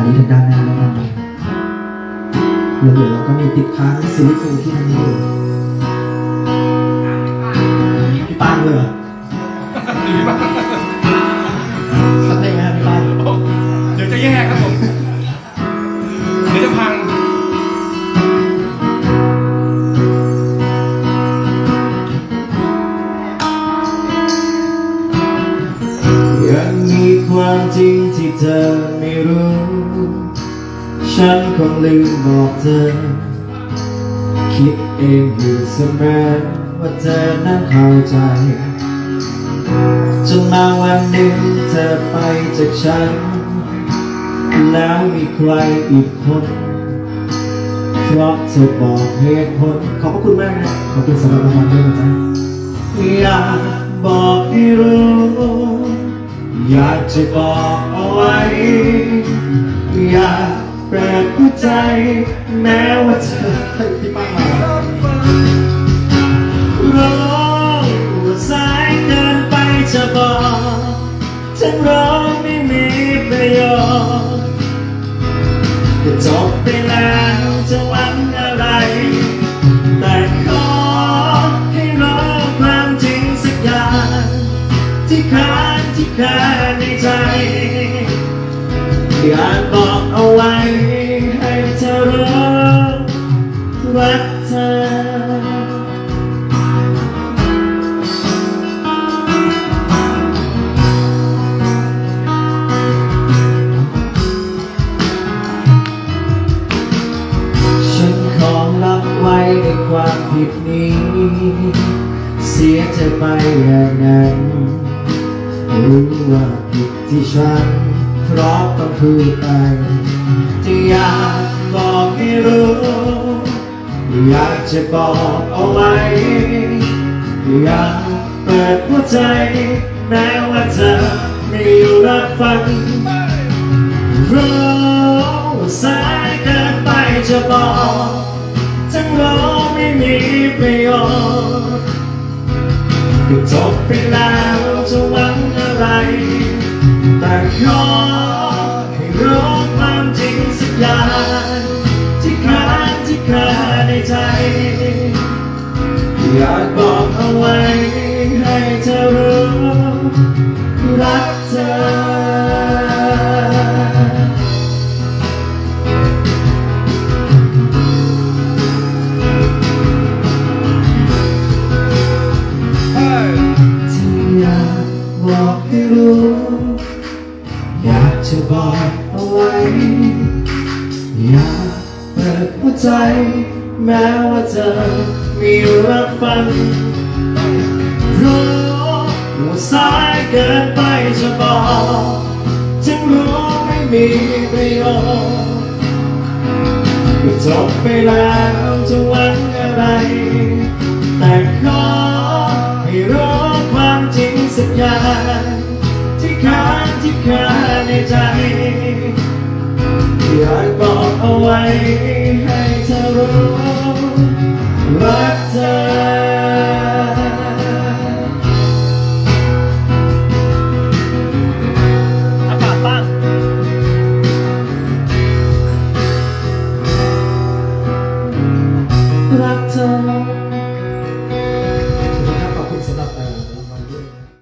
อันนี้ทางด้านหน้าแล้วกันแล้วเดี๋ยวเราก็มีติดค้างสวิตช์ตรงที่นั่นอยู่พี่ปานเลยเหรอทำได้ไงครับพี่ปานเดี๋ยวจะแย่ครับผม ความจริงที่เธอไม่รู้ ฉันคงลืมบอกเธอ คิดเองอยู่เสมอว่าเธอนั้นเข้าใจ จนมาวันหนึ่งเธอไปจากฉัน แล้วมีใครอีกคนเพราะเธอบอกเหตุผลขอบพระคุณมากนะขอบคุณสำหรับรางวัลด้วยนะจ๊ะอยากบอกให้รู้ อยากจะบอกเอาไว้ อยากเปิดหัวใจ แม้ว่าเธอพี่ป้ามาร้องว่าสายเกินไปจะบอกฉันร้องไม่มีประโยชน์ก็จบไปแล้ว ในใจอยากบอกเอาไว้ให้เธอรู้รักเธอฉันขอรับไว้ในความผิดนี้ เสียเธอไปอย่างนั้น รู้ว่าผิดที่ฉันเพราะต้องพูดไปจะอยากบอกให้รู้ อยากจะบอกเอาไว้อยากเปิดหัวใจ แม้ว่าเธอไม่อยู่รับฟังรู้ว่าสายเกินไปจะบอกทั้งรู้ไม่มีประโยชน์ก็จบไปแล้ว แต่ขอให้รู้ความจริงสักอย่างที่ค้างที่คาในใจ อยากบอกเอาไว้ให้เธอรู้รักเธอที่อยากบอกให้รู้ จะบอกเอาไว้ อยากเปิดหัวใจ แม้ว่าเธอมีรับฟังรู้ว่าสายเกินไปจะบอกจึงรู้ไม่มีประโยชน์ก็จบไปแล้วจะหวังอะไร แต่ขอให้รู้ความจริงสักอย่าง ที่ค้างที่คาในใจ อยากบอกเอาไว้ให้เธอรู้รักเธอรักเธอ